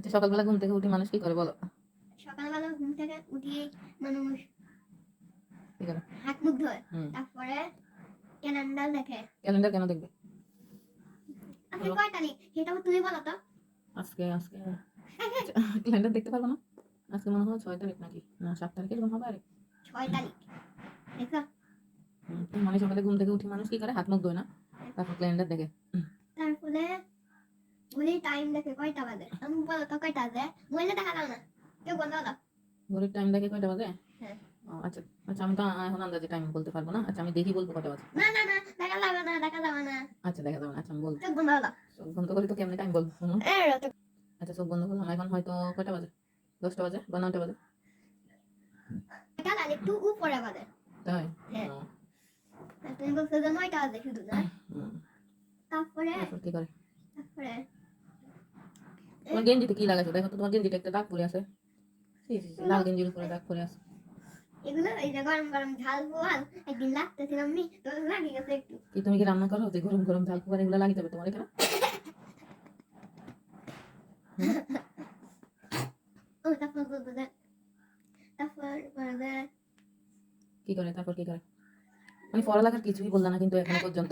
আচ্ছা সকালবেলা ঘুম থেকে উঠে মানুষ কি করে বলো? সকালবেলা ঘুম থেকে উঠিয়ে মানুষ কি করে? হাত মুখ ধোয় তারপরে ক্যালেন্ডার দেখে। ক্যালেন্ডার কেন দেখবে? আজকে বলো। কয় তারিখ সেটা তুমি বলো তো। আজকে আজকে। ক্যালেন্ডার দেখতে পারব না? আজকে মনে হয় ছয় তারিখ নাকি? না সাত তারিখ এরকম হবে আরে। ছয় তারিখ দেখো। মানে সকালে ঘুম থেকে উঠে মানুষ কি করে? হাত মুখ ধোয় না? তারপর ক্যালেন্ডার দেখে। তারপরে ঘড়ির টাইম দেখে কয়টা বাজে আমি বলো তো কয়টা বাজে মোবাইলে দেখা যাও না কেউ বলো দাও ঘড়ির টাইম দেখে কয়টা বাজে হ্যাঁ। আচ্ছা আচ্ছা আমি তো এখন আন্দাজে টাইম বলতে পারব না? আচ্ছা আমি দেখি বলব কটা বাজে। না না না দেখা যাবে না দেখা যাবে না। আচ্ছা দেখা যাবে না আচ্ছা আমি বলব। চোখ বন্ধ দাও চোখ বন্ধ করি তো কেমনি টাইম বলব? আচ্ছা চোখ বন্ধ করলাম। এখন হয়তো কয়টা বাজে? দশটা বাজে? বা নয়টা বাজে? এটা আর একটু উপরে বাজে। তাই? হ্যাঁ। আর তুমি বলছো যে নয়টা বাজে শুধু না। তারপরে কি করে? তারপরে? তোমার গেঞ্জিতে কি লাগাইছো? দেখো তোমার গেঞ্জিটা একটা দাগ পড়ে আছে। লাল গেঞ্জির উপরে দাগ পড়ে আছে। এগুলো এই যে গরম গরম ঝাল পোয়াল একদিন লাগতেছিলাম নি তো লাগিয়ে গেছে একটু। কি তুমি কি রান্না করো? যে গরম গরম ঝাল কুকার এগুলো লাগিয়ে যাবে তোমার এখানে? ও তারপর তারপর কি করে? তারপর কি করে? মানে পড়ালেখার কিছুই বললা না কিন্তু এখনও পর্যন্ত।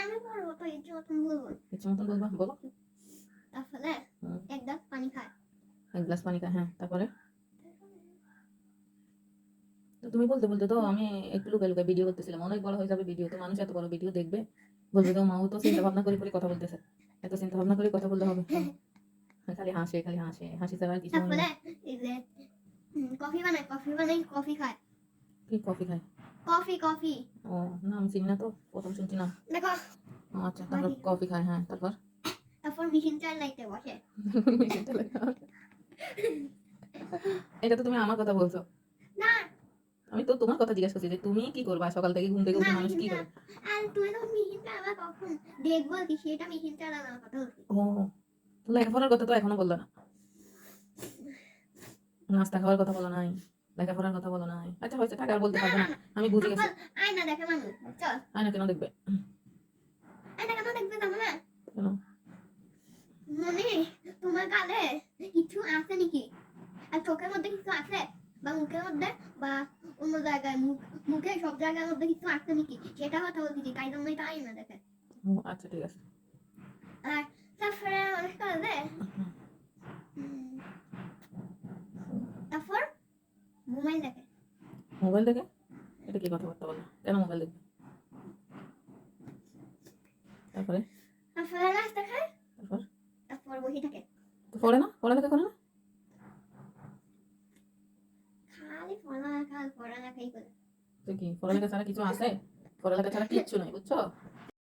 আমি বলব তো ইচ্ছে মতন বলব। কিছু মতন বলবা বলো। তারপরে হুম। এক গ্লাস পানি খায় এক গ্লাস পানি খা হ্যাঁ তারপরে? তুমি বলতে বলতে তো আমি একটু লুকাই লুকাই ভিডিও করতেছিলাম। অনেক বড় হয়ে যাবে ভিডিও তো মানুষ এত বড় ভিডিও দেখবে। বলবে তো মাও তো চিন্তা ভাবনা করে করে কথা বলতেছে। এত চিন্তা ভাবনা করে কথা বলতে হবে। খালি হাসে খালি হাসে। হাসি ছাড়া কিছু কফি বানায় কফি বানাই কফি খায়। কি কফি খায়? Coffee coffee. ও না আমি চিনি না তো প্রথম শুনছি না। দেখো। আচ্ছা তারপর কফি খায় হ্যাঁ তারপর? তারপর মেশিন বসে। এটা তো তুমি আমার কথা বলছো। না। আমি তো তোমার কথা জিজ্ঞেস করছি যে তুমি কি করবা? সকাল থেকে ঘুম থেকে উঠে না, মানুষ কি করে? আর তুমি তো চালা কখন? দেখব কি সেটা মেশিন চালানোর কথা ও লেখাপড়ার কথা তো এখনও বলল না? নাস্তা খাওয়ার কথা বলো নাই লেখাপড়ার কথা বলো নাই। আচ্ছা হয়েছে টাকা আর বলতে পারবে না। আমি বুঝে গেছি। আয়না দেখে মানুষ চল। আয়না কেন দেখবে? আয়না কেন দেখবে জানো না? কেন? মানে তোমার গালে কিছু আছে নাকি? চোখের মধ্যে কিছু আছে? বা মুখের মধ্যে? বা অন্য জায়গায় মুখ মুখে সব জায়গার মধ্যে কিছু আছে নাকি? সেটা কথা বলতেছি তাই জন্যই তো আয়না দেখে আচ্ছা ঠিক আছে। আর তারপরে কাজে তারপর মোবাইল দেখে। মোবাইল দেখে? এটা কি কথাবার্তা বলো? কেন মোবাইল দেখবে? তারপরে? তারপরে খায় তারপর? তারপর বসে থাকে। পড়ে না? পড়ালেখা করে না খালি পড়ালেখা আর পড়ালেখাই করে তো কি? পড়ালেখা ছাড়া কিছু আছে? পড়ালেখা ছাড়া কিচ্ছু নাই বুঝছ?